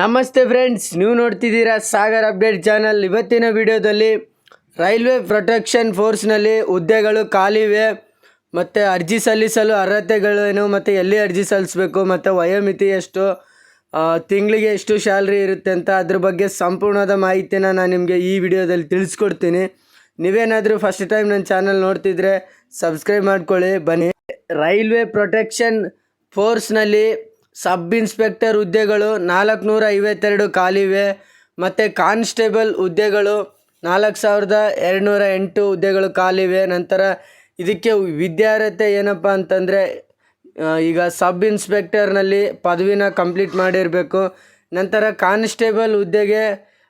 ನಮಸ್ತೆ ಫ್ರೆಂಡ್ಸ್, ನೀವು ನೋಡ್ತಿದ್ದೀರಾ ಸಾಗರ್ ಅಪ್ಡೇಟ್ ಚಾನಲ್. ಇವತ್ತಿನ ವಿಡಿಯೋದಲ್ಲಿ ರೈಲ್ವೆ ಪ್ರೊಟೆಕ್ಷನ್ ಫೋರ್ಸ್ನಲ್ಲಿ ಹುದ್ದೆಗಳು ಖಾಲಿವೆ ಮತ್ತು ಅರ್ಜಿ ಸಲ್ಲಿಸಲು ಅರ್ಹತೆಗಳೇನು, ಮತ್ತು ಎಲ್ಲಿ ಅರ್ಜಿ ಸಲ್ಲಿಸಬೇಕು, ಮತ್ತು ವಯೋಮಿತಿ ಎಷ್ಟು ತಿಂಗಳಿಗೆ ಎಷ್ಟು ಸ್ಯಾಲ್ರಿ ಇರುತ್ತೆ ಅಂತ ಅದ್ರ ಬಗ್ಗೆ ಸಂಪೂರ್ಣದ ಮಾಹಿತಿನ ನಾನು ನಿಮಗೆ ಈ ವಿಡಿಯೋದಲ್ಲಿ ತಿಳಿಸ್ಕೊಡ್ತೀನಿ. ನೀವೇನಾದರೂ ಫಸ್ಟ್ ಟೈಮ್ ನನ್ನ ಚಾನಲ್ ನೋಡ್ತಿದ್ರೆ ಸಬ್ಸ್ಕ್ರೈಬ್ ಮಾಡ್ಕೊಳ್ಳಿ. ಬನ್ನಿ. ರೈಲ್ವೆ ಪ್ರೊಟೆಕ್ಷನ್ ಫೋರ್ಸ್ನಲ್ಲಿ ಸಬ್ ಇನ್ಸ್ಪೆಕ್ಟರ್ ಹುದ್ದೆಗಳು ನಾಲ್ಕುನೂರ ಐವತ್ತೆರಡು ಖಾಲಿವೆ ಮತ್ತು ಕಾನ್ಸ್ಟೇಬಲ್ ಹುದ್ದೆಗಳು ನಾಲ್ಕು ಸಾವಿರದ ಎರಡುನೂರ ಎಂಟು ಹುದ್ದೆಗಳು ಖಾಲಿವೆ ನಂತರ ಇದಕ್ಕೆ ವಿದ್ಯಾರ್ಹತೆ ಏನಪ್ಪ ಅಂತಂದರೆ ಈಗ ಸಬ್ ಇನ್ಸ್ಪೆಕ್ಟರ್ನಲ್ಲಿ ಪದವಿನ ಕಂಪ್ಲೀಟ್ ಮಾಡಿರಬೇಕು. ನಂತರ ಕಾನ್ಸ್ಟೇಬಲ್ ಹುದ್ದೆಗೆ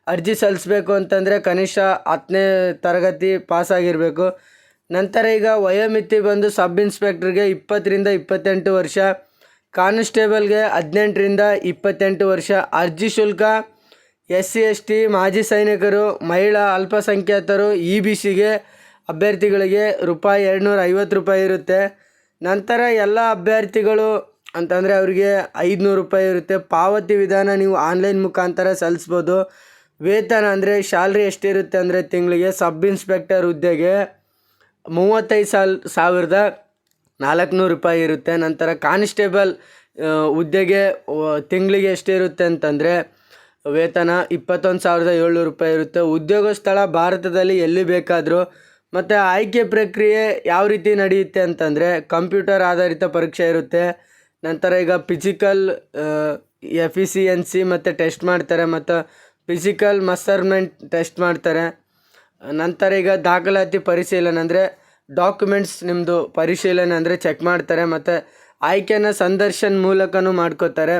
ಅರ್ಜಿ ಸಲ್ಲಿಸಬೇಕು ಅಂತಂದರೆ ಕನಿಷ್ಠ ಹತ್ತನೇ ತರಗತಿ ಪಾಸಾಗಿರಬೇಕು. ನಂತರ ಈಗ ವಯೋಮಿತಿ ಬಂದು ಸಬ್ ಇನ್ಸ್ಪೆಕ್ಟ್ರಿಗೆ ಇಪ್ಪತ್ತರಿಂದ ಇಪ್ಪತ್ತೆಂಟು ವರ್ಷ. ಕಾನ್ಸ್ಟೇಬಲ್ಗೆ ಹದಿನೆಂಟರಿಂದ ಇಪ್ಪತ್ತೆಂಟು ವರ್ಷ. ಅರ್ಜಿ ಶುಲ್ಕ ಎಸ್ ಸಿ ಎಸ್ ಟಿ ಮಾಜಿ ಸೈನಿಕರು, ಮಹಿಳಾ ಅಲ್ಪಸಂಖ್ಯಾತರು, ಇ ಬಿ ಸಿಗೆ ಅಭ್ಯರ್ಥಿಗಳಿಗೆ ರೂಪಾಯಿ ಎರಡುನೂರ ಐವತ್ತು ರೂಪಾಯಿ ಇರುತ್ತೆ. ನಂತರ ಎಲ್ಲ ಅಭ್ಯರ್ಥಿಗಳು ಅಂತಂದರೆ ಅವರಿಗೆ ಐದುನೂರು ರೂಪಾಯಿ ಇರುತ್ತೆ. ಪಾವತಿ ವಿಧಾನ ನೀವು ಆನ್ಲೈನ್ ಮುಖಾಂತರ ಸಲ್ಲಿಸ್ಬೋದು. ವೇತನ ಅಂದರೆ ಸ್ಯಾಲ್ರಿ ಎಷ್ಟಿರುತ್ತೆ ಅಂದರೆ ತಿಂಗಳಿಗೆ ಸಬ್ ಇನ್ಸ್ಪೆಕ್ಟರ್ ಹುದ್ದೆಗೆ ಮೂವತ್ತೈದು ಸಾಲ್, ಸಾವಿರದ ನಾಲ್ಕುನೂರು ರೂಪಾಯಿ ಇರುತ್ತೆ. ನಂತರ ಕಾನ್ಸ್ಟೇಬಲ್ ಹುದ್ದೆಗೆ ತಿಂಗಳಿಗೆ ಎಷ್ಟಿರುತ್ತೆ ಅಂತಂದರೆ, ವೇತನ ಇಪ್ಪತ್ತೊಂದು ಸಾವಿರದ ಏಳ್ನೂರು ರೂಪಾಯಿ ಇರುತ್ತೆ. ಉದ್ಯೋಗ ಸ್ಥಳ ಭಾರತದಲ್ಲಿ ಎಲ್ಲಿ ಬೇಕಾದರೂ, ಮತ್ತು ಆಯ್ಕೆ ಪ್ರಕ್ರಿಯೆ ಯಾವ ರೀತಿ ನಡೆಯುತ್ತೆ ಅಂತಂದರೆ, ಕಂಪ್ಯೂಟರ್ ಆಧಾರಿತ ಪರೀಕ್ಷೆ ಇರುತ್ತೆ. ನಂತರ ಈಗ ಫಿಸಿಕಲ್ ಎಫಿಸಿಯನ್ಸಿ ಮತ್ತು ಟೆಸ್ಟ್ ಮಾಡ್ತಾರೆ, ಮತ್ತು ಫಿಸಿಕಲ್ ಮಸರ್ಮೆಂಟ್ ಟೆಸ್ಟ್ ಮಾಡ್ತಾರೆ. ನಂತರ ಈಗ ದಾಖಲಾತಿ ಪರಿಶೀಲನೆ ಅಂದರೆ ಡಾಕ್ಯುಮೆಂಟ್ಸ್ ನಿಮ್ಮದು ಪರಿಶೀಲನೆ ಅಂದರೆ ಚೆಕ್ ಮಾಡ್ತಾರೆ, ಮತ್ತು ಆಯ್ಕೆನ ಸಂದರ್ಶನ ಮೂಲಕನೂ ಮಾಡ್ಕೋತಾರೆ.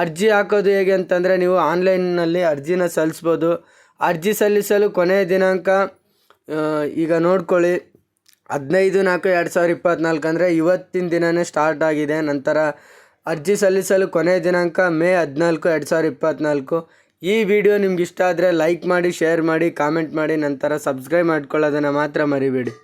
ಅರ್ಜಿ ಹಾಕೋದು ಹೇಗೆ ಅಂತಂದರೆ ನೀವು ಆನ್ಲೈನ್ನಲ್ಲಿ ಅರ್ಜಿನ ಸಲ್ಲಿಸ್ಬೋದು. ಅರ್ಜಿ ಸಲ್ಲಿಸಲು ಕೊನೆಯ ದಿನಾಂಕ ಈಗ ನೋಡ್ಕೊಳ್ಳಿ. ಹದಿನೈದು ನಾಲ್ಕು ಎರಡು ಸಾವಿರದ ಇಪ್ಪತ್ತ್ನಾಲ್ಕು ಅಂದರೆ ಇವತ್ತಿನ ದಿನವೇ ಸ್ಟಾರ್ಟ್ ಆಗಿದೆ. ನಂತರ ಅರ್ಜಿ ಸಲ್ಲಿಸಲು ಕೊನೆಯ ದಿನಾಂಕ ಮೇ ಹದಿನಾಲ್ಕು ಎರಡು ಸಾವಿರದ ಇಪ್ಪತ್ತ್ನಾಲ್ಕು ಈ ವಿಡಿಯೋ ನಿಮ್ಗೆ ಇಷ್ಟ ಆದರೆ ಲೈಕ್ ಮಾಡಿ ಶೇರ್ ಮಾಡಿ ಕಾಮೆಂಟ್ ಮಾಡಿ, ನಂತರ ಸಬ್ಸ್ಕ್ರೈಬ್ ಮಾಡ್ಕೊಳ್ಳೋದನ್ನು ಮಾತ್ರ ಮರಿಬೇಡಿ.